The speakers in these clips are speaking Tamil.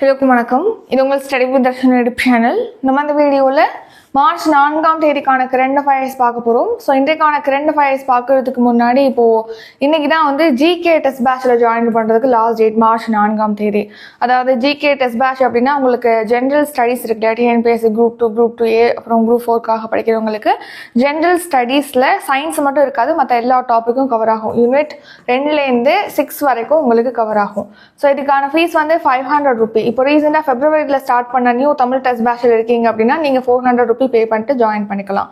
எல்லாருக்கும் வணக்கம் இது உங்கள் study with Darshan YouTube channel நம்ம இந்த வீடியோவில் மார்ச் நான்காம் தேதிக்கான கரண்ட் அஃபயர்ஸ் பார்க்க போகிறோம் ஸோ இன்றைக்கான கரண்ட் அஃபயர்ஸ் பார்க்கறதுக்கு முன்னாடி இப்போது இன்றைக்கி தான் வந்து ஜிகே டெஸ்ட் பேட்சில் ஜாயின் பண்ணுறதுக்கு லாஸ்ட் டேட் மார்ச் நான்காம் தேதி. அதாவது ஜிகே டெஸ்ட் பேட்ச் அப்படின்னா உங்களுக்கு ஜென்ரல் ஸ்டடீஸ் இருக்கு. TNPSC group two group two A அப்புறம் குரூப் ஃபோர்க்காக படிக்கிறவங்களுக்கு ஜென்ரல் ஸ்டடீஸில் சயின்ஸ் மட்டும் இருக்காது. மற்ற எல்லா டாப்பிக்கும் கவர் ஆகும். யூனிட் ரெண்டுலேருந்து சிக்ஸ் வரைக்கும் உங்களுக்கு கவர் ஆகும். ஸோ இதுக்கான ஃபீஸ் வந்து ஃபைவ் ஹண்ட்ரட் ருபி இப்போ ரீசெண்டாக ஃபெப்ரவரியில் ஸ்டார்ட் பண்ண நியூ தமிழ் டெஸ்ட் பேட்சில் இருக்கீங்க அப்படின்னா நீங்கள் ஃபோர் ஹண்ட்ரட் ருபி பே பண்ணிட்டு ஜாயின் பண்ணிக்கலாம்.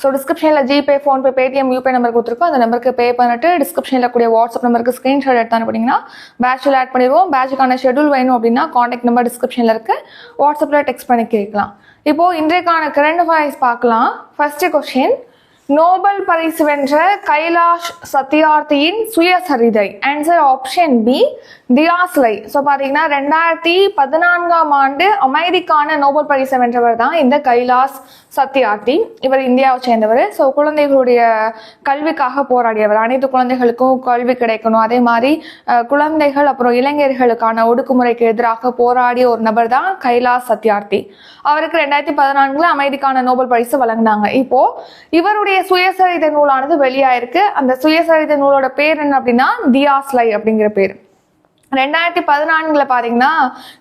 ஸோ டிஸ்கிரிப்ஷனில் ஜிபே ஃபோன்பே பேடிஎம் யூபே நம்பர் கொடுத்துருக்கோம். அந்த நம்பருக்கு பே பண்ணிட்டு டிஸ்கிரிப்ஷனில் கூடிய வாட்ஸ்அப் நம்பருக்கு ஸ்க்ரீன்ஷாட் எடுத்து அனுப்பினீங்கன்னா பேட்சில் ஆட் பண்ணிடுவோம். பேட்சுக்கான ஷெட்யூல் வேணும் அப்படின்னா காண்டாக்ட் நம்பர் டிஸ்கிரிப்ஷனில் இருக்கு. வாட்ஸ்அப்பில் டெக்ஸ்ட் பண்ணி கேட்கலாம். இப்போ இன்றைக்கான கரண்ட் அஃபேர்ஸ் பார்க்கலாம். ஃபர்ஸ்ட் கொஸ்டின் நோபல் பரிசு வென்ற கைலாஷ் சத்யார்த்தியின் சுயசரிதை. ஆன்சர் ஆப்ஷன் பி தியாஸ்லை. ஸோ பார்த்தீங்கன்னா ரெண்டாயிரத்தி பதினான்காம் ஆண்டு அமைதிக்கான நோபல் பரிசை வென்றவர் தான் இந்த கைலாஸ் சத்யார்த்தி. இவர் இந்தியாவை சேர்ந்தவர். ஸோ குழந்தைகளுடைய கல்விக்காக போராடியவர். அனைத்து குழந்தைகளுக்கும் கல்வி கிடைக்கணும். அதே மாதிரி குழந்தைகள் அப்புறம் இளைஞர்களுக்கான ஒடுக்குமுறைக்கு எதிராக போராடிய ஒரு நபர் தான் கைலாஸ் சத்யார்த்தி. அவருக்கு ரெண்டாயிரத்தி பதினான்குல அமைதிக்கான நோபல் பரிசு வழங்கினாங்க. இப்போ இவருடைய சுயசரிதை நூலானது வெளியாயிருக்கு. அந்த சுயசரிதை நூலோட பேர் என்ன அப்படின்னா தியாஸ்லை அப்படிங்கிற பேர். ரெண்டாயிரத்தி பதினான்குல பாத்தீங்கன்னா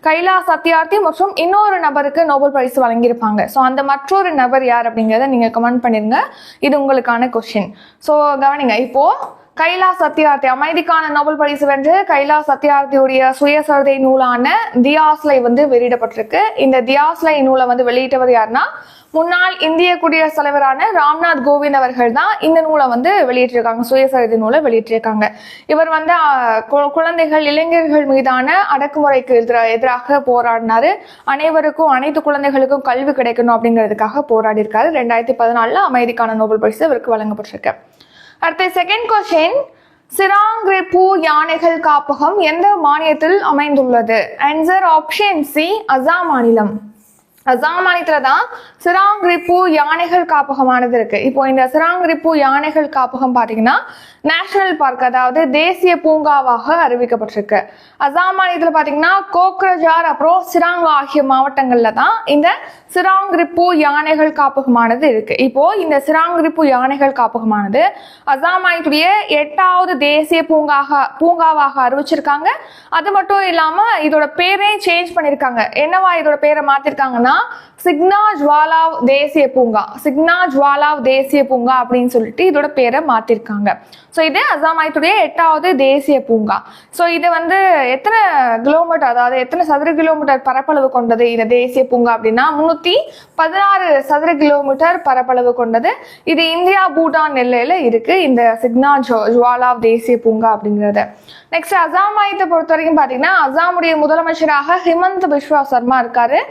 கைலா சத்யார்த்தி மற்றும் இன்னொரு நபருக்கு நோபல் பரிசு வழங்கியிருப்பாங்க. ஸோ அந்த மற்றொரு நபர் யார் அப்படிங்கிறத நீங்க கமெண்ட் பண்ணிருங்க. இது உங்களுக்கான கொஸ்டின் ஸோ கவனிங்க இப்போ கைலாஸ் சத்யார்த்தி அமைதிக்கான நோபல் பரிசு வென்று கைலா சத்யார்த்தியுடைய சுயசரிதை நூலான தியாஸ்லை வந்து வெளியிடப்பட்டிருக்கு. இந்த தியாஸ்லை நூலை வந்து வெளியிட்டவர் யாருன்னா முன்னாள் இந்திய குடியரசுத் தலைவரான ராம்நாத் கோவிந்த் அவர்கள் தான் இந்த நூலை வந்து வெளியிட்டிருக்காங்க சுயசரிதை நூலை வெளியிட்டிருக்காங்க. இவர் வந்து குழந்தைகள் இளைஞர்கள் மீதான அடக்குமுறைக்கு எதிராக எதிராக போராடினாரு. அனைவருக்கும் அனைத்து குழந்தைகளுக்கும் கல்வி கிடைக்கணும் அப்படிங்கிறதுக்காக போராடி இருக்காரு ரெண்டாயிரத்தி பதினாலில் அமைதிக்கான நோபல் பரிசு இவருக்கு வழங்கப்பட்டிருக்கு. அடுத்த செகண்ட் கொஸ்டின் சிராங்கிரிப்பு யானைகள் காப்பகம் எந்த மாநிலத்தில் அமைந்துள்ளது? ஆன்சர் ஆப்ஷன் சி அசாம் மாநிலம். அசாம் மாநிலத்துல தான் சிராங்கிரிப்பு யானைகள் காப்பகமானது இருக்கு. இப்போ இந்த சிராங்கிரிப்பு யானைகள் காப்பகம் பாத்தீங்கன்னா நேஷனல் பார்க் அதாவது தேசிய பூங்காவாக அறிவிக்கப்பட்டிருக்கு. அசாம் மாநிலத்துல பாத்தீங்கன்னா கோக்ரஜார் அப்புறம் சிராங் ஆகிய மாவட்டங்கள்ல தான் இந்த சிராங்கிரிப்பு யானைகள் காப்பகமானது இருக்கு. இப்போ இந்த சிராங்கிரிப்பு யானைகள் காப்பகமானது அசாம் மாநிலத்துடைய எட்டாவது தேசிய பூங்காக பூங்காவாக அறிவிச்சிருக்காங்க. அது மட்டும் இல்லாம இதோட பேரே சேஞ்ச் பண்ணிருக்காங்க. என்னவா இதோட பேரை மாத்திருக்காங்கன்னா சிக்னா ஜுவாலாவ் தேசிய பூங்கா சிக்னா ஜுவாலாவ் தேசிய பூங்கா அப்படின்னு சொல்லிட்டு இதோட பேரை மாத்திருக்காங்க. ஸோ இது அசாமாயத்துடைய எட்டாவது தேசிய பூங்கா ஸோ இது வந்து எத்தனை கிலோமீட்டர் அதாவது எத்தனை சதுர கிலோமீட்டர் பரப்பளவு கொண்டது இந்த தேசிய பூங்கா அப்படின்னா முன்னூத்தி பதினாறு சதுர கிலோமீட்டர் பரப்பளவு கொண்டது. இது இந்தியா பூட்டான் எல்லையில் இருக்கு. இந்த சிக்னா ஜோ ஜுவாலாவ் தேசிய பூங்கா அப்படிங்கிறது. நெக்ஸ்ட் அசாம் மாநிலத்தை பொறுத்த வரைக்கும் பார்த்தீங்கன்னா அசாமுடைய முதலமைச்சராக ஹிமந்த் பிஸ்வா சர்மா இருக்காரு.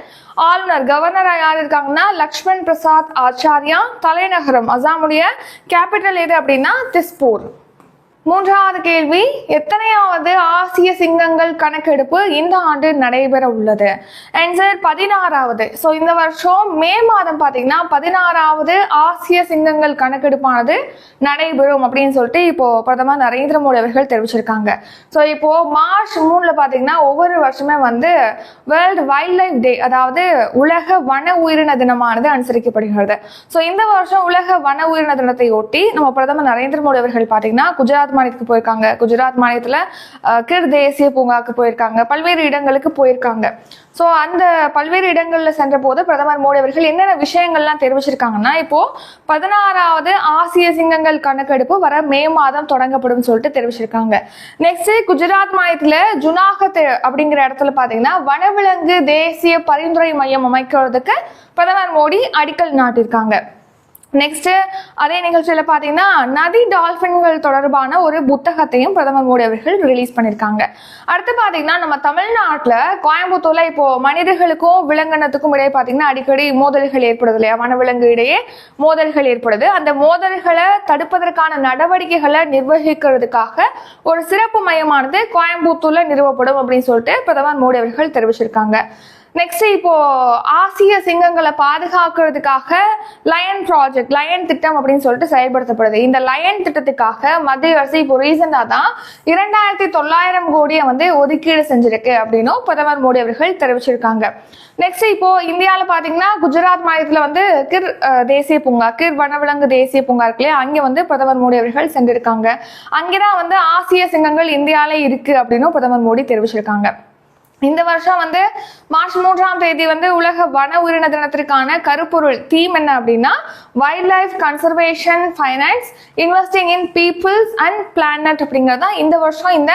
ஆளுநர் கவர்னராக யார் இருக்காங்கன்னா லக்ஷ்மண் பிரசாத் ஆச்சாரியா. தலைநகரம் அசாமுடைய கேபிட்டல் எது அப்படின்னா திஸ்பூர். மூன்றாவது கேள்வி எத்தனையாவது ஆசிய சிங்கங்கள் கணக்கெடுப்பு இந்த ஆண்டு நடைபெற உள்ளது? ஆன்சர் பதினாறாவது. ஸோ இந்த வருஷம் மே மாதம் பார்த்தீங்கன்னா பதினாறாவது ஆசிய சிங்கங்கள் கணக்கெடுப்பானது நடைபெறும் அப்படின்னு சொல்லிட்டு இப்போ பிரதமர் நரேந்திர மோடி அவர்கள் தெரிவிச்சிருக்காங்க. ஸோ இப்போ மார்ச் மூணில் பார்த்தீங்கன்னா ஒவ்வொரு வருஷமே வந்து வேர்ல்டு வைல்ட் லைஃப் டே அதாவது உலக வன உயிரின தினமானது அனுசரிக்கப்படுகிறது. ஸோ இந்த வருஷம் உலக வன உயிரின தினத்தை ஒட்டி நம்ம பிரதமர் நரேந்திர மோடி அவர்கள் பார்த்தீங்கன்னா குஜராத் மாநிலத்துக்கு போயிருக்காங்க. குஜராத் மாநிலத்தில் கிர் தேசிய பூங்காவுக்கு போயிருக்காங்க. பல்வேறு இடங்களுக்கு போயிருக்காங்க. ஸோ அந்த பல்வேறு இடங்களில் சென்ற போது பிரதமர் மோடி அவர்கள் என்னென்ன விஷயங்கள்லாம் தெரிவிச்சிருக்காங்கன்னா இப்போ பதினாறாவது ஆசிய சிங்கங்கள் கணக்கெடுப்பு வர மே மாதம் தொடங்கப்படும் சொல்லிட்டு தெரிவிச்சிருக்காங்க. நெக்ஸ்ட் குஜராத் மாநிலத்தில் ஜுனாகத் அப்படிங்கிற இடத்துல பார்த்தீங்கன்னா வனவிலங்கு தேசிய பரிந்துரை மையம் அமைக்கிறதுக்கு பிரதமர் மோடி அடிக்கல் நாட்டியிருக்காங்க. நெக்ஸ்ட் அதே நிகழ்ச்சியில் பார்த்தீங்கன்னா நதி டால்ஃபின்கள் தொடர்பான ஒரு புத்தகத்தையும் பிரதமர் மோடி அவர்கள் ரிலீஸ் பண்ணியிருக்காங்க அடுத்து பார்த்தீங்கன்னா நம்ம தமிழ்நாட்டில் கோயம்புத்தூர்ல இப்போ மனிதர்களுக்கும் விலங்கினத்துக்கும் இடையே பார்த்தீங்கன்னா அடிக்கடி மோதல்கள் ஏற்படுது இல்லையா? வனவிலங்கு இடையே மோதல்கள் ஏற்படுது. அந்த மோதல்களை தடுப்பதற்கான நடவடிக்கைகளை நிர்வகிக்கிறதுக்காக ஒரு சிறப்பு மையமானது கோயம்புத்தூர்ல நிறுவப்படும் அப்படின்னு சொல்லிட்டு பிரதமர் மோடி அவர்கள் தெரிவிச்சிருக்காங்க. நெக்ஸ்ட் இப்போ ஆசிய சிங்கங்களை பாதுகாக்கிறதுக்காக லயன் ப்ராஜெக்ட் லயன் திட்டம் அப்படின்னு சொல்லிட்டு செயல்படுத்தப்படுது. இந்த லயன் திட்டத்துக்காக மத்திய அரசு இப்போ ரீசெண்டாக தான் இரண்டாயிரத்தி தொள்ளாயிரம் கோடியை வந்து ஒதுக்கீடு செஞ்சிருக்கு அப்படின்னும் பிரதமர் மோடி அவர்கள் தெரிவிச்சிருக்காங்க. நெக்ஸ்ட் இப்போ இந்தியாவில் பார்த்தீங்கன்னா குஜராத் மாநிலத்தில் வந்து கிர் தேசிய பூங்கா கிர் வனவிலங்கு தேசிய பூங்கா இருக்கு இல்லையா? அங்கே வந்து பிரதமர் மோடி அவர்கள் சென்றிருக்காங்க. அங்கேதான் வந்து ஆசிய சிங்கங்கள் இந்தியாவிலே இருக்கு அப்படின்னும் பிரதமர் மோடி தெரிவிச்சிருக்காங்க. இந்த வருஷம் வந்து மார்ச் மூன்றாம் தேதி வந்து உலக வன உயிரின தினத்திற்கான கருப்பொருள் தீம் என்ன அப்படின்னா wildlife conservation finance investing in peoples and planet அப்படிங்கிறது தான் இந்த வருஷம் இந்த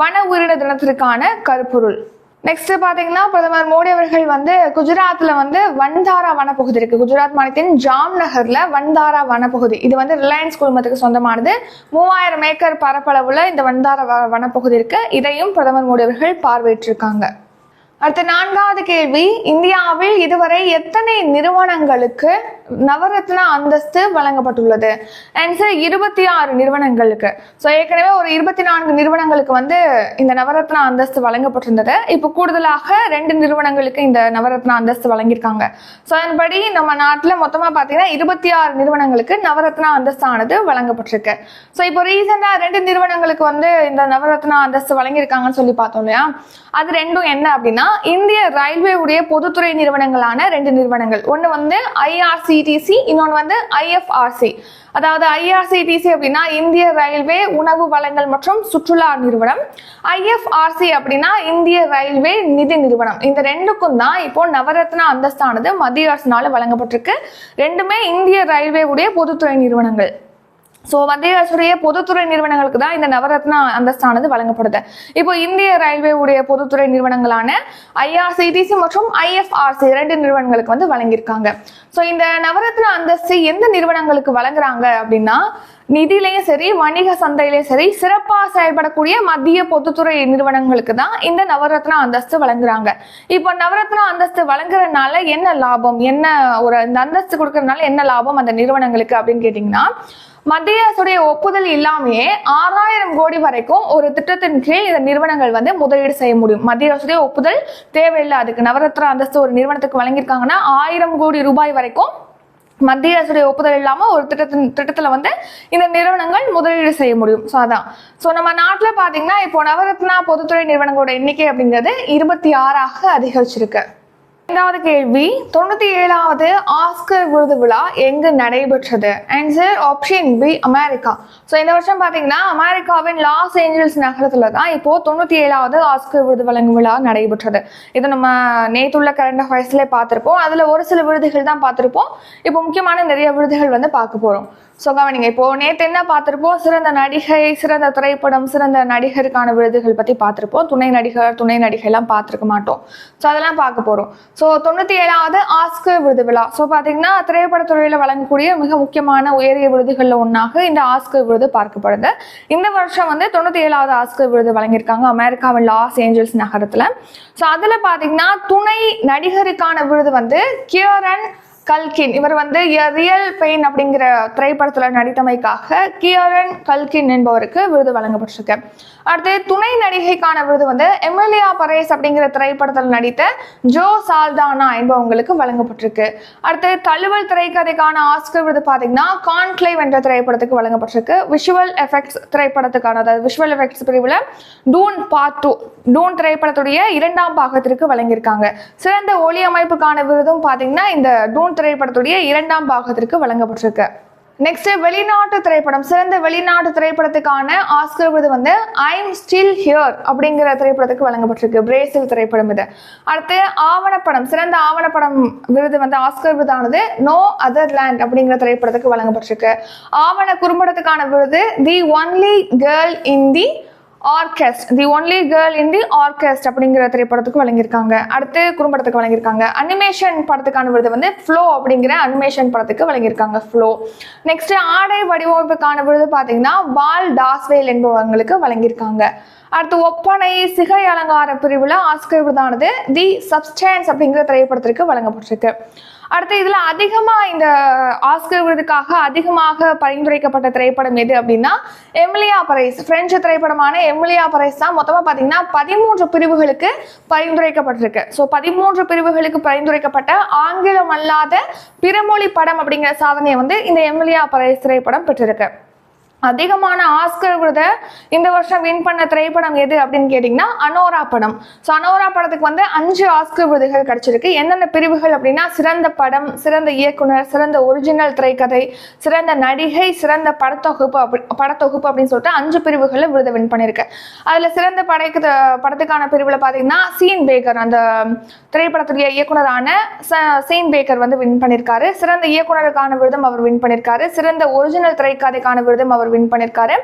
வன உயிரின தினத்திற்கான கருப்பொருள். நெக்ஸ்ட் பாத்தீங்கன்னா பிரதமர் மோடி அவர்கள் வந்து குஜராத்ல வந்து வன்தாரா வனப்பகுதி இருக்கு. குஜராத் மாநிலத்தின் ஜாம்நகர்ல வன்தாரா வனப்பகுதி. இது வந்து ரிலையன்ஸ் குழுமத்துக்கு சொந்தமானது. மூவாயிரம் ஏக்கர் பரப்பளவுல இந்த வன்தாரா வ- வனப்பகுதி இருக்கு. இதையும் பிரதமர் மோடி அவர்கள் பார்வையிட்டிருக்காங்க. அடுத்த நான்காவது கேள்வி இந்தியாவில் இதுவரை எத்தனை நிறுவனங்களுக்கு நவரத்னா அந்தஸ்து வழங்கப்பட்டுள்ளது? ஆன்சர் இருபத்தி ஆறு நிறுவனங்களுக்கு. ஸோ ஏற்கனவே ஒரு இருபத்தி நான்கு நிறுவனங்களுக்கு வந்து இந்த நவரத்னா அந்தஸ்து வழங்கப்பட்டிருந்தது. இப்போ கூடுதலாக ரெண்டு நிறுவனங்களுக்கு இந்த நவரத்னா அந்தஸ்து வழங்கியிருக்காங்க. ஸோ அதன்படி நம்ம நாட்டில் மொத்தமாக பார்த்தீங்கன்னா இருபத்தி ஆறு நிறுவனங்களுக்கு நவரத்னா அந்தஸ்தானது வழங்கப்பட்டிருக்கு. ஸோ இப்போ ரீசெண்டாக ரெண்டு நிறுவனங்களுக்கு வந்து இந்த நவரத்னா அந்தஸ்து வழங்கியிருக்காங்கன்னு சொல்லி பார்த்தோம் இல்லையா? அது ரெண்டும் என்ன அப்படின்னா இந்திய ரயில்வே உடைய பொதுத்துறை நிறுவனங்களான ரெண்டு நிறுவனங்கள். ஒன்று வந்து ஐஆர்சிடிசி இன்னொன்று வந்து ஐஎஃப்ஆர்சி அதாவது ஐஆர்சிடிசி அப்படின்னா இந்திய ரயில்வே உணவு வளங்கள் மற்றும் சுற்றுலா நிறுவனம். ஐஎஃப்ஆர்சி அப்படின்னா இந்திய ரயில்வே நிதி நிறுவனம். இந்த ரெண்டுக்கும் தான் இப்போ நவரத்னா அந்தஸ்தானது மத்திய அரசினால வழங்கப்பட்டிருக்கு. ரெண்டுமே இந்திய ரயில்வே உடைய பொதுத்துறை நிறுவனங்கள். ஸோ மத்திய அரசுடைய பொதுத்துறை நிறுவனங்களுக்கு தான் இந்த நவரத்னா அந்தஸ்தானது வழங்கப்படுது. இப்போ இந்திய ரயில்வே உடைய பொதுத்துறை நிறுவனங்களான ஐஆர்சிடிசி மற்றும் ஐஎஃப்ஆர்சி ரெண்டு நிறுவனங்களுக்கு வந்து வழங்கியிருக்காங்க. ஸோ இந்த நவரத்னா அந்தஸ்து எந்த நிறுவனங்களுக்கு வழங்குறாங்க அப்படின்னா நிதியிலையும் சரி வணிக சந்தையிலையும் சரி சிறப்பாக செயல்படக்கூடிய மத்திய பொதுத்துறை நிறுவனங்களுக்கு தான் இந்த நவரத்னா அந்தஸ்து வழங்குறாங்க. இப்போ நவரத்னா அந்தஸ்து வழங்குறதுனால என்ன லாபம்? என்ன ஒரு இந்த அந்தஸ்து கொடுக்கறதுனால என்ன லாபம் அந்த நிறுவனங்களுக்கு அப்படின்னு கேட்டிங்கன்னா மத்திய அரசுடைய ஒப்புதல் இல்லாமையே ஆறாயிரம் கோடி வரைக்கும் ஒரு திட்டத்தின் கீழ் இந்த நிறுவனங்கள் வந்து முதலீடு செய்ய முடியும். மத்திய அரசுடைய ஒப்புதல் தேவையில்லை. அதுக்கு நவரத்னா அந்தஸ்து ஒரு நிறுவனத்துக்கு வழங்கியிருக்காங்கன்னா ஆயிரம் கோடி ரூபாய் வரைக்கும் மத்திய அரசுடைய ஒப்புதல் இல்லாம ஒரு திட்டத்தின் திட்டத்துல வந்து இந்த நிறுவனங்கள் முதலீடு செய்ய முடியும். ஸோ அதான். ஸோ நம்ம நாட்டில் பார்த்தீங்கன்னா இப்போ நவரத்னா பொதுத்துறை நிறுவனங்களோட எண்ணிக்கை அப்படிங்கிறது இருபத்தி ஆறாக அதிகரிச்சிருக்கு. ரெண்டாவது கேள்வி தொண்ணூத்தி ஏழாவது ஆஸ்கர் விருது விழா எங்கு நடைபெற்றது? Answer option B America. So இந்த வருஷம் பார்த்தீங்கன்னா அமெரிக்காவின் லாஸ் ஏஞ்சல்ஸ் நகரத்தில் தான் இப்போ தொண்ணூத்தி ஏழாவது ஆஸ்கர் விருது வழங்கும் விழா நடைபெற்றது. இது நம்ம நேற்றுள்ள கரண்ட் அஃபேர்ஸ்லேயே பார்த்துருப்போம். அதில் ஒரு சில விருதுகள் தான் பார்த்துருப்போம். இப்போ முக்கியமான நிறைய விருதுகள் வந்து பார்க்க போகிறோம் ஸோ கவனிங்க இப்போ நேற்று என்ன பார்த்துருப்போம்? சிறந்த நடிகை சிறந்த திரைப்படம் சிறந்த நடிகருக்கான விருதுகள் பத்தி பார்த்துருப்போம். துணை நடிகர் துணை நடிகை எல்லாம் மாட்டோம். ஸோ அதெல்லாம் பார்க்க போறோம். ஸோ தொண்ணூத்தி ஏழாவது ஆஸ்கர் விருது விழா. ஸோ பார்த்தீங்கன்னா திரைப்படத்துறையில வழங்கக்கூடிய மிக முக்கியமான உயரிய விருதுகள்ல ஒன்றாக இந்த ஆஸ்கர் விருது பார்க்கப்படுது. இந்த வருஷம் வந்து தொண்ணூத்தி ஏழாவது ஆஸ்கர் விருது வழங்கியிருக்காங்க. அமெரிக்காவின் லாஸ் ஏஞ்சல்ஸ் நகரத்துல. ஸோ அதுல பார்த்தீங்கன்னா துணை நடிகருக்கான விருது வந்து கியோரன் கல்கின். இவர் வந்து ரியல் பெயின் அப்படிங்கிற திரைப்படத்தில் நடித்தமைக்காக கியோரன் கல்கின் என்பவருக்கு விருது வழங்கப்பட்டிருக்கு. அடுத்து துணை நடிகைக்கான விருது வந்து எமிலியா பரேஸ் அப்படிங்கிற திரைப்படத்தில் நடித்த ஜோ சால்தானா என்பவங்களுக்கு வழங்கப்பட்டிருக்கு. அடுத்து தழுவல் திரைக்கதைக்கான ஆஸ்கர் விருது பார்த்தீங்கன்னா கான்க்ளைவ் என்ற திரைப்படத்துக்கு வழங்கப்பட்டிருக்கு. விஷுவல் எஃபெக்ட்ஸ் திரைப்படத்துக்கான அதாவது விஷுவல் எஃபெக்ட்ஸ் பிரிவில் டூன் பார்ட் டூ டூன் திரைப்படத்துடைய இரண்டாம் பாகத்திற்கு வழங்கியிருக்காங்க. சிறந்த ஒளி அமைப்புக்கான விருதும் பார்த்தீங்கன்னா இந்த டூன் திரைப்படத்துடைய இரண்டாம் பாகத்திற்கு வழங்கப்பட்டிருக்கு. நெக்ஸ்ட் வெளிநாட்டு திரைப்படம் சிறந்த வெளிநாட்டு திரைப்படத்துக்கான ஆஸ்கர் விருது வந்து ஐம் ஸ்டில் ஹியர் அப்படிங்கிற திரைப்படத்துக்கு வழங்கப்பட்டிருக்கு. பிரேசில் திரைப்படம் இது. அடுத்து ஆவணப்படம் சிறந்த ஆவணப்படம் விருது வந்து ஆஸ்கர் விருதானது நோ அதர் லேண்ட் அப்படிங்கிற திரைப்படத்துக்கு வழங்கப்பட்டிருக்கு. ஆவண குறும்படத்துக்கான விருது The Only Girl in the Orchestra The Only Girl in the Orchestra அப்படிங்கிற திரைப்படத்துக்கு வழங்கியிருக்காங்க. அடுத்து குறும்படத்துக்கு வழங்கியிருக்காங்க. அனிமேஷன் படத்துக்கான விருது வந்து ஃப்ளோ அப்படிங்கிற அனிமேஷன் படத்துக்கு வழங்கியிருக்காங்க. ஃப்ளோ நெக்ஸ்ட் ஆடை வடிவமைப்புக்கான விருது பார்த்தீங்கன்னா பால் டாஸ்வேல் என்பவங்களுக்கு வழங்கியிருக்காங்க. அடுத்து ஒப்பனை சிகை அலங்கார பிரிவில் ஆஸ்கர் விருதானது தி சப்ஸ்டான்ஸ் அப்படிங்கிற திரைப்படத்திற்கு வழங்கப்பட்டிருக்கு. அடுத்து இதில் அதிகமாக இந்த ஆஸ்கர் விருதுக்காக அதிகமாக பரிந்துரைக்கப்பட்ட திரைப்படம் எது அப்படின்னா எம்லியா பரைஸ். பிரெஞ்சு திரைப்படமான எம்லியா பரைஸ் தான் மொத்தமாக பார்த்தீங்கன்னா பதிமூன்று பிரிவுகளுக்கு பரிந்துரைக்கப்பட்டிருக்கு. ஸோ பதிமூன்று பிரிவுகளுக்கு பரிந்துரைக்கப்பட்ட ஆங்கிலம் அல்லாத பிறமொழி படம் அப்படிங்கிற சாதனையை வந்து இந்த எம்லியா பரைஸ் திரைப்படம் பெற்றிருக்கு. அதிகமான ஆஸ்கர் விருதை இந்த வருஷம் வின் பண்ண திரைப்படம் எது அப்படின்னு கேட்டிங்கன்னா அனோரா படம். ஸோ அனோரா படத்துக்கு வந்து அஞ்சு ஆஸ்கர் விருதுகள் கிடச்சிருக்கு. என்னென்ன பிரிவுகள் அப்படின்னா சிறந்த படம் சிறந்த இயக்குனர் சிறந்த ஒரிஜினல் திரைக்கதை சிறந்த நடிகை சிறந்த படத்தொகுப்பு அப்படி படத்தொகுப்பு அப்படின்னு சொல்லிட்டு அஞ்சு பிரிவுகளில் விருது வின் பண்ணியிருக்கு. அதில் சிறந்த படைக்கு படத்துக்கான பிரிவில் பார்த்தீங்கன்னா சீன் பேக்கர் அந்த திரைப்படத்துடைய இயக்குனரான ச- சீன் பேக்கர் வந்து வின் பண்ணியிருக்காரு. சிறந்த இயக்குனருக்கான விருதும் அவர் வின் பண்ணியிருக்காரு. சிறந்த ஒரிஜினல் திரைக்கதைக்கான விருதும் அவர் வின் பண்ணியிருக்காரு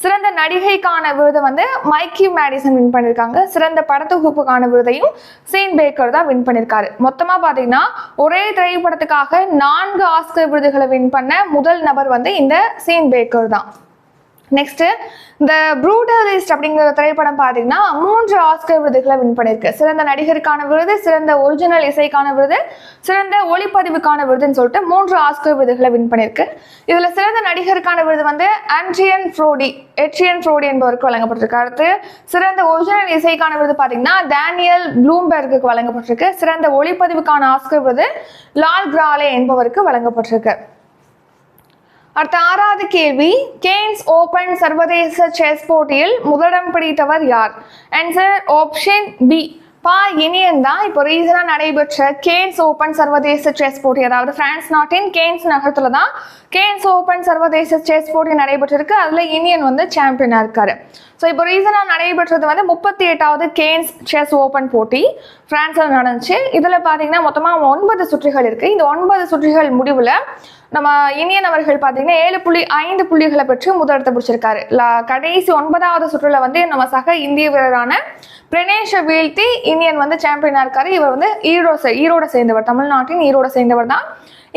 சிறந்த நடிகைக்கான விருதை வந்து மைக்கி மேடிசன் வின் பண்ணியிருக்காங்க சிறந்த படத்தொகுப்புக்கான விருதையும் சீன் பேக்கர் தான் வின் பண்ணியிருக்காரு மொத்தமாக பார்த்தீங்கன்னா ஒரே திரைப்படத்துக்காக நான்கு ஆஸ்கர் விருதுகளை வின் பண்ண முதல் நபர் வந்து இந்த சீன் பேக்கர் தான். நெக்ஸ்ட் இந்த ப்ரூட்டலிஸ்ட் அப்படிங்கிற திரைப்படம் பார்த்தீங்கன்னா மூன்று ஆஸ்கர் விருதுகளை வின் பண்ணியிருக்கு சிறந்த நடிகருக்கான விருது சிறந்த ஒரிஜினல் இசைக்கான விருது சிறந்த ஒளிப்பதிவுக்கான விருதுன்னு சொல்லிட்டு மூன்று ஆஸ்கர் விருதுகளை வின் பண்ணியிருக்கு இதில் சிறந்த நடிகருக்கான விருது வந்து ஆண்ட்ரியன் ஃப்ரோடி எட்ரியன் ஃப்ரோடி என்பவருக்கு வழங்கப்பட்டிருக்கு. அடுத்து சிறந்த ஒரிஜினல் இசைக்கான விருது பார்த்தீங்கன்னா டேனியல் ப்ளூம்பெர்க்கு வழங்கப்பட்டிருக்கு. சிறந்த ஒளிப்பதிவுக்கான ஆஸ்கர் விருது லால் கிராலே என்பவருக்கு வழங்கப்பட்டிருக்கு. அடுத்த ஆறாவது கேள்வி கேன்ஸ் ஓபன் சர்வதேச செஸ் போட்டியில் முதலிடம் பிடித்தவர் யார்? ஆன்சர் ஆப்ஷன் பி பா இனியன் தான் இப்போ ரீசனாக நடைபெற்ற கேன்ஸ் ஓப்பன் சர்வதேச செஸ் போட்டி அதாவது பிரான்ஸ் நாட்டின் கேன்ஸ் நகரத்தில் தான் கேன்ஸ் ஓப்பன் சர்வதேச செஸ் போட்டி நடைபெற்றிருக்கு. அதில் இனியன் வந்து சாம்பியனாக இருக்கார். ஸோ இப்போ ரீசனாக நடைபெற்றது வந்து முப்பத்தி எட்டாவது கேன்ஸ் செஸ் ஓப்பன் போட்டி ஃப்ரான்ஸில் நடந்துச்சு. இதில் பார்த்தீங்கன்னா மொத்தமாக ஒன்பது சுற்றுகள் இருக்குது இந்த ஒன்பது சுற்றுகள் முடிவில் நம்ம இனியன் அவர்கள் பார்த்தீங்கன்னா ஏழு புள்ளி ஐந்து புள்ளிகளை பெற்று முதலிடத்தை பிடிச்சிருக்காரு. கடைசி ஒன்பதாவது சுற்றுல வந்து நம்ம சக இந்திய வீரரான பிரணேஷை வீழ்த்தி இந்தியன் வந்து சாம்பியனாக இருக்காரு. இவர் வந்து ஈரோடு ஈரோட சேர்ந்தவர். தமிழ்நாட்டின் ஈரோட சேர்ந்தவர் தான்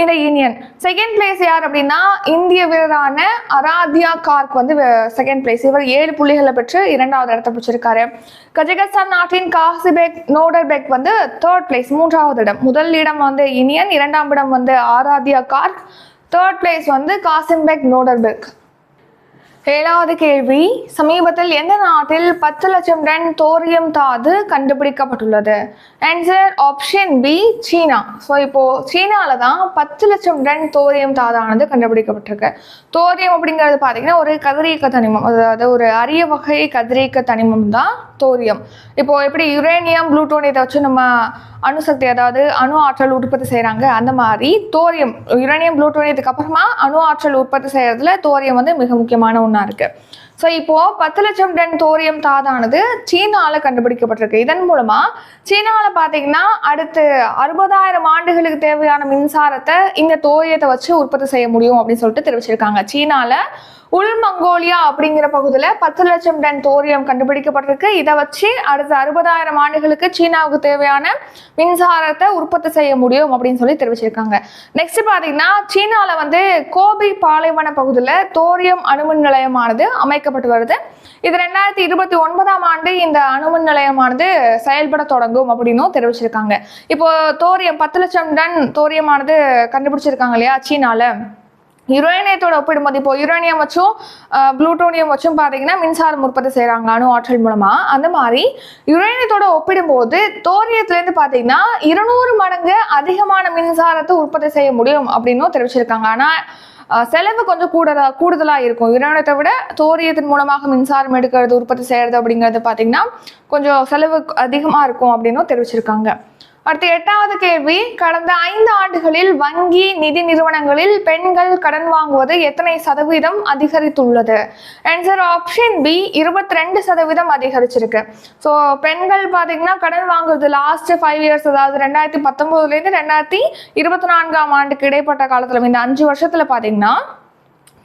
இந்த இனியன் செகண்ட் பிளேஸ் யார் அப்படின்னா இந்திய வீரரான அராத்யா கார்க் வந்து செகண்ட் பிளேஸ் இவர் ஏழு புள்ளிகளை பெற்று இரண்டாவது இடத்தை பிடிச்சிருக்காரு கஜகஸ்தான் நாட்டின் காசிபெக் நோடர்பெக் வந்து தேர்ட் பிளேஸ் மூன்றாவது இடம். முதல் இடம் வந்து இனியன் இரண்டாம் இடம் வந்து ஆராத்யா கார்க் தேர்ட் பிளேஸ் வந்து காசிம்பெக் நோடர்பெக். ஏழாவது கேள்வி சமீபத்தில் எந்த நாட்டில் பத்து லட்சம் டன் தோரியம் தாது கண்டுபிடிக்கப்பட்டுள்ளது? Answer option B China. So இப்போ சீனால தான் பத்து லட்சம் டன் தோரியம் தாதானது கண்டுபிடிக்கப்பட்டிருக்கு. தோரியம் அப்படிங்கிறது பார்த்தீங்கன்னா ஒரு கதிரியக்க தனிமம். அதாவது ஒரு அரிய வகை கதிரியக்க தனிமம் தான் தோரியம். இப்போ எப்படி யுரேனியம் ப்ளூட்டோனியத்தை வச்சு நம்ம அணுசக்தி அதாவது அணு ஆற்றல் உற்பத்தி செய்கிறாங்க அந்த மாதிரி தோரியம் யுரேனியம் ப்ளூட்டோன் அப்புறமா அணு ஆற்றல் உற்பத்தி செய்கிறதுல தோரியம் வந்து மிக முக்கியமான ஒன்று இருக்குது ஸோ இப்போ பத்து லட்சம் டன் தோரியம் தாதானது சீனாவில் கண்டுபிடிக்கப்பட்டிருக்கு. இதன் மூலமா சீனாவில் பார்த்தீங்கன்னா அடுத்து அறுபதாயிரம் ஆண்டுகளுக்கு தேவையான மின்சாரத்தை இந்த தோரியத்தை வச்சு உற்பத்தி செய்ய முடியும் அப்படின்னு சொல்லிட்டு தெரிவிச்சிருக்காங்க. சீனாவில் உள் மங்கோலியா அப்படிங்கிற பகுதியில் பத்து லட்சம் டன் தோரியம் கண்டுபிடிக்கப்பட்டிருக்கு. இதை வச்சு அடுத்த அறுபதாயிரம் ஆண்டுகளுக்கு சீனாவுக்கு தேவையான மின்சாரத்தை உற்பத்தி செய்ய முடியும் அப்படின்னு சொல்லி தெரிவிச்சிருக்காங்க. நெக்ஸ்ட் பார்த்தீங்கன்னா சீனாவில் வந்து கோபி பாலைவன பகுதியில் தோரியம் அணுமின் நிலையமானது அமைக்கப்பட்டு வருது. இது ரெண்டாயிரத்தி இருபத்தி ஒன்பதாம் ஆண்டு இந்த அணுமின் நிலையமானது செயல்பட தொடங்கும் அப்படின்னும் தெரிவிச்சிருக்காங்க. இப்போ தோரியம் பத்து லட்சம் டன் தோரியமானது கண்டுபிடிச்சிருக்காங்க இல்லையா சீனாவில் யுரேனியத்தோட ஒப்பிடும்போது இப்போ யுரேனியம் வச்சும் ப்ளூட்டோனியம் வச்சும் பார்த்தீங்கன்னா மின்சாரம் உற்பத்தி செய்கிறாங்க அணு ஆற்றல் மூலமாக அந்த மாதிரி யுரேனியத்தோட ஒப்பிடும்போது தோரியத்துலேருந்து பார்த்தீங்கன்னா இருநூறு மடங்கு அதிகமான மின்சாரத்தை உற்பத்தி செய்ய முடியும் அப்படின்னும் தெரிவிச்சிருக்காங்க. ஆனால் செலவு கொஞ்சம் கூடுதலா கூடுதலாக இருக்கும். யுரேனியத்தை விட தோரியத்தின் மூலமாக மின்சாரம் எடுக்கிறது உற்பத்தி செய்கிறது அப்படிங்கிறது பார்த்தீங்கன்னா கொஞ்சம் செலவு அதிகமாக இருக்கும் அப்படின்னும் தெரிவிச்சிருக்காங்க. அடுத்து எட்டாவது கேள்வி கடந்த ஐந்து ஆண்டுகளில் வங்கி நிதி நிறுவனங்களில் பெண்கள் கடன் வாங்குவது எத்தனை சதவீதம் அதிகரித்துள்ளது? ஆன்சர் ஆப்ஷன் பி இருபத்தி ரெண்டு சதவீதம் அதிகரிச்சிருக்கு. ஸோ பெண்கள் பார்த்தீங்கன்னா கடன் வாங்குறது லாஸ்ட் ஃபைவ் இயர்ஸ் அதாவது ரெண்டாயிரத்தி பத்தொம்போதுலேருந்து ரெண்டாயிரத்தி இருபத்தி நான்காம் ஆண்டுக்கு இடைப்பட்ட காலத்தில் இந்த அஞ்சு வருஷத்தில் பார்த்தீங்கன்னா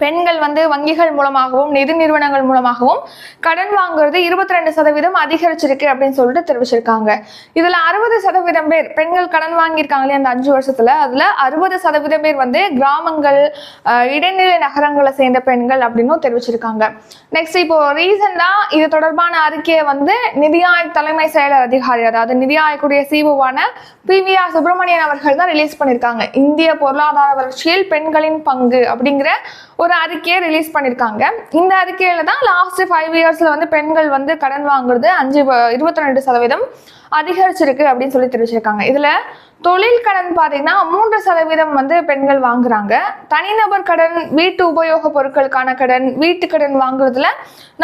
பெண்கள் வந்து வங்கிகள் மூலமாகவும் நிதி நிறுவனங்கள் மூலமாகவும் கடன் வாங்குறது இருபத்தி ரெண்டு சதவீதம் அதிகரிச்சிருக்கு அப்படின்னு சொல்லிட்டு தெரிவிச்சிருக்காங்க. இதுல அறுபது சதவீதம் பேர் பெண்கள் கடன் வாங்கியிருக்காங்களே அந்த அஞ்சு வருஷத்துல அதுல அறுபது சதவீதம் பேர் வந்து கிராமங்கள் இடைநிலை நகரங்களை சேர்ந்த பெண்கள் அப்படின்னும் தெரிவிச்சிருக்காங்க. நெக்ஸ்ட் இப்போ ரீசெண்டா இது தொடர்பான அறிக்கையை வந்து நிதி ஆயோக் தலைமை செயலர் அதிகாரி அதாவது நிதி ஆயோக்குடைய சிஓவான பி வி ஆர் சுப்பிரமணியன் அவர்கள் தான் ரிலீஸ் பண்ணியிருக்காங்க. இந்திய பொருளாதார வளர்ச்சியில் பெண்களின் பங்கு அப்படிங்கிற ஒரு அறிக்கையை ரிலீஸ் பண்ணியிருக்காங்க இந்த அறிக்கையில தான் லாஸ்ட் ஃபைவ் இயர்ஸில் வந்து பெண்கள் வந்து கடன் வாங்குறது அஞ்சு இருபத்தி ரெண்டு சதவீதம் அதிகரிச்சிருக்கு அப்படின்னு சொல்லி தெரிவிச்சிருக்காங்க. இதில் தொழில் கடன் பார்த்தீங்கன்னா மூன்று சதவீதம் வந்து பெண்கள் வாங்குறாங்க. தனிநபர் கடன் வீட்டு உபயோக பொருட்களுக்கான கடன் வீட்டு கடன் வாங்குறதுல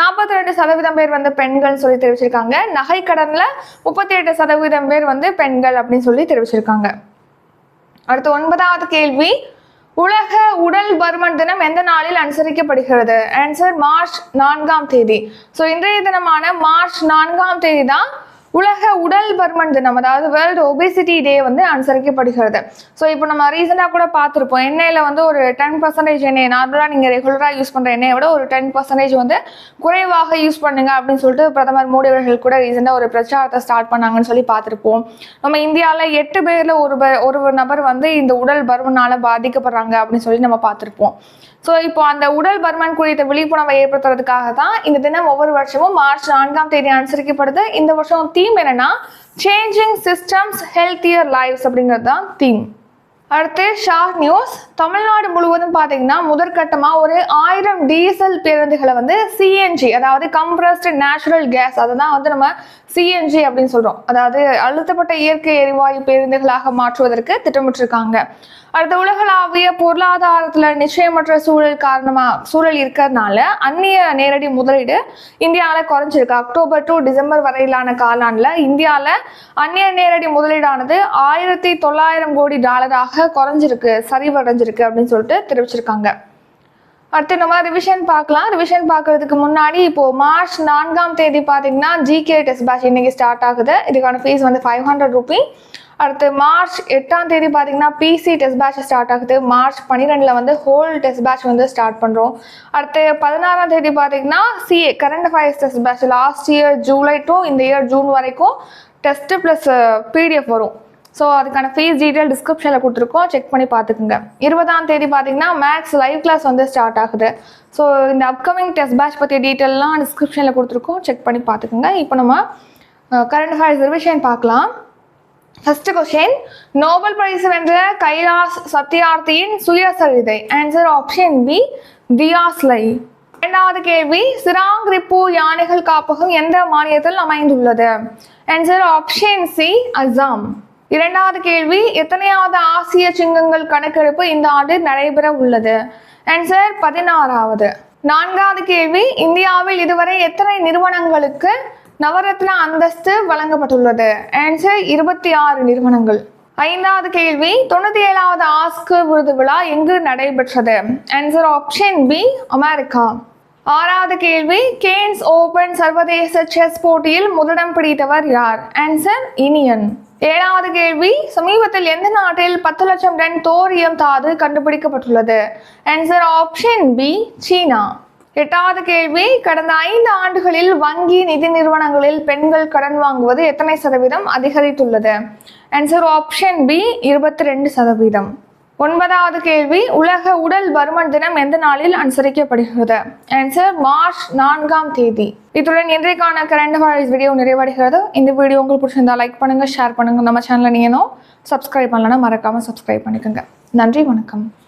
நாற்பத்தி ரெண்டு சதவீதம் பேர் வந்து பெண்கள் சொல்லி தெரிவிச்சிருக்காங்க. நகை கடன்ல முப்பத்தி எட்டு சதவீதம் பேர் வந்து பெண்கள் அப்படின்னு சொல்லி தெரிவிச்சிருக்காங்க. அடுத்து ஒன்பதாவது கேள்வி. உலக உடல் பருமன் தினம் எந்த நாளில் அனுசரிக்கப்படுகிறது? ஆன்சர் மார்ச் நான்காம் தேதி. ஸோ இன்றைய தினமான மார்ச் நான்காம் தேதி தான் உலக உடல் பருமன் தினம் அதாவது வேர்ல்டு ஒபேசிட்டி டே வந்து அனுசரிக்கப்படுகிறது. ஸோ இப்போ நம்ம ரீசெண்டாக கூட பார்த்துருப்போம். எண்ணெயில் வந்து ஒரு டென் பர்சன்டேஜ் எண்ணெய் நார்மலாக நீங்கள் ரெகுலராக யூஸ் பண்ணுற எண்ணெயை விட ஒரு டென் பர்சன்டேஜ் வந்து குறைவாக யூஸ் பண்ணுங்க அப்படின்னு சொல்லிட்டு பிரதமர் மோடி அவர்கள் கூட ரீசெண்டாக ஒரு பிரச்சாரத்தை ஸ்டார்ட் பண்ணாங்கன்னு சொல்லி பார்த்துருப்போம். நம்ம இந்தியாவில் எட்டு பேரில் ஒரு ஒரு நபர் வந்து இந்த உடல் பருமனால் பாதிக்கப்படுறாங்க அப்படின்னு சொல்லி நம்ம பார்த்துருப்போம். ஸோ இப்போ அந்த உடல் பருமன் குறித்த விழிப்புணர்வை ஏற்படுத்துறதுக்காக தான் இந்த தினம் ஒவ்வொரு வருஷமும் மார்ச் நான்காம் தேதி அனுசரிக்கப்படுது. இந்த வருஷம் தீம் என்னன்னா சேஞ்சிங் சிஸ்டம்ஸ் ஹெல்த்தியர் லைஃப்ஸ் அப்படிங்கிறது தான் தீம் அடுத்து ஷா நியூஸ். தமிழ்நாடு முழுவதும் பார்த்தீங்கன்னா முதற்கட்டமாக ஒரு ஆயிரம் டீசல் பேருந்துகளை வந்து சிஎன்ஜி அதாவது கம்ப்ரஸ்டு நேச்சுரல் கேஸ் அதை தான் வந்து நம்ம சிஎன்ஜி அப்படின்னு சொல்கிறோம் அதாவது அழுத்தப்பட்ட இயற்கை எரிவாயு பேருந்துகளாக மாற்றுவதற்கு திட்டமிட்டிருக்காங்க. அடுத்த உலகளாவிய பொருளாதாரத்தில் நிச்சயமற்ற சூழல் காரணமாக சூழல் இருக்கிறதுனால அந்நிய நேரடி முதலீடு இந்தியாவில் குறைஞ்சிருக்கு. அக்டோபர் டு டிசம்பர் வரையிலான காலாண்டில் இந்தியாவில் அந்நிய நேரடி முதலீடானது ஆயிரத்தி தொள்ளாயிரம் கோடி டாலராக குறைஞ்சிருக்கு சரிவடைஞ்சிருக்கு அப்படின்னு சொல்லிட்டு தெரிவிச்சிருக்காங்க. அடுத்து நம்ம ரிவிஷன் பார்க்கலாம். ரிவிஷன் பார்க்கறதுக்கு முன்னாடி இப்போ மார்ச் நான்காம் தேதி பார்த்தீங்கன்னா ஜிகே டெஸ்ட் பேட்ச் இன்னைக்கு ஸ்டார்ட் ஆகுது. இதுக்கான ஃபீஸ் வந்து ஃபைவ் ஹண்ட்ரட் ருபி அடுத்து மார்ச் எட்டாம் தேதி பார்த்தீங்கன்னா பிசி டெஸ்ட் பேட்ச் ஸ்டார்ட் ஆகுது. மார்ச் பன்னிரெண்டில் வந்து ஹோல் டெஸ்ட் பேட்ச் வந்து ஸ்டார்ட் பண்ணுறோம் அடுத்து பதினாறாம் தேதி பார்த்தீங்கன்னா CA current affairs test batch last year July to இந்த இயர் ஜூன் வரைக்கும் டெஸ்ட்டு ப்ளஸ் பிடிஎஃப் வரும். ஸோ அதுக்கான ஃபீஸ் டீட்டெயில் டிஸ்கிரிப்ஷனில் கொடுத்துருக்கோம். செக் பண்ணி பார்த்துக்குங்க. இருபதாம் தேதி பார்த்தீங்கன்னா மேக்ஸ் லைவ் கிளாஸ் வந்து ஸ்டார்ட் ஆகுது. ஸோ இந்த அப்கமிங் டெஸ்ட் பேட்ச் பற்றிய டீட்டெயிலாம் டிஸ்கிரிப்ஷனில் கொடுத்துருக்கோம். செக் பண்ணி பார்த்துக்குங்க. இப்போ நம்ம கரண்ட் அஃபேர்ஸ் ரிவிஷன் பார்க்கலாம். ஃபர்ஸ்ட் கொஸ்டின் நோபல் பரிசு வென்ற கைலாஸ் சத்யார்த்தியின் சுயசரிதை. ஆன்சர் ஆப்ஷன் பி தியாஸ்லை இரண்டாவது கேள்வி சிராங் ரிப்பு யானைகள் காப்பகம் எந்த மாநிலத்தில் அமைந்துள்ளது? ஆன்சர் ஆப்ஷன் சி அசாம் இரண்டாவது கேள்வி எத்தனையாவது ஆசிய சிங்கங்கள் கணக்கெடுப்பு இந்த ஆண்டு நடைபெற உள்ளது? ஆன்சர் பதினாறாவது. நான்காவது கேள்வி இந்தியாவில் இதுவரை எத்தனை நிறுவனங்களுக்கு நவரத்ன அந்தஸ்து வழங்கப்பட்டுள்ளது? ஆன்சர் இருபத்தி ஆறு நிறுவனங்கள். ஐந்தாவது கேள்வி தொண்ணூத்தி ஏழாவது ஆஸ்கர் விருது விழா எங்கு நடைபெற்றது? Answer option B America. ஆறாவது கேள்வி கேன்ஸ் ஓபன் சர்வதேச செஸ் போட்டியில் முதலிடம் பிடித்தவர் யார்? ஆன்சர் இனியன். ஏழாவது கேள்வி சமீபத்தில் எந்த நாட்டில் பத்து லட்சம் டன் தோரியம் தாது கண்டுபிடிக்கப்பட்டுள்ளது? ஆன்சர் ஆப்ஷன் பி சீனா. எட்டாவது கேள்வி கடந்த ஐந்து ஆண்டுகளில் வங்கி நிதி நிறுவனங்களில் பெண்கள் கடன் வாங்குவது எத்தனை சதவீதம் அதிகரித்துள்ளது? ஆன்சர் ஆப்ஷன் பி இருபத்தி ரெண்டு சதவீதம். ஒன்பதாவது கேள்வி உலக உடல் பருமன் தினம் எந்த நாளில் அனுசரிக்கப்படுகிறது? ஆன்சர் மார்ச் நான்காம் தேதி. இத்துடன் இன்றைக்கான கரண்ட் வாய்ஸ் வீடியோ நிறைவடைகிறது. இந்த வீடியோ உங்களுக்கு பிடிச்சிருந்தா லைக் பண்ணுங்க ஷேர் பண்ணுங்க. நம்ம சேனலை நீங்களும் சப்ஸ்கிரைப் பண்ணலன்னா மறக்காம சப்ஸ்கிரைப் பண்ணிக்கோங்க. நன்றி வணக்கம்.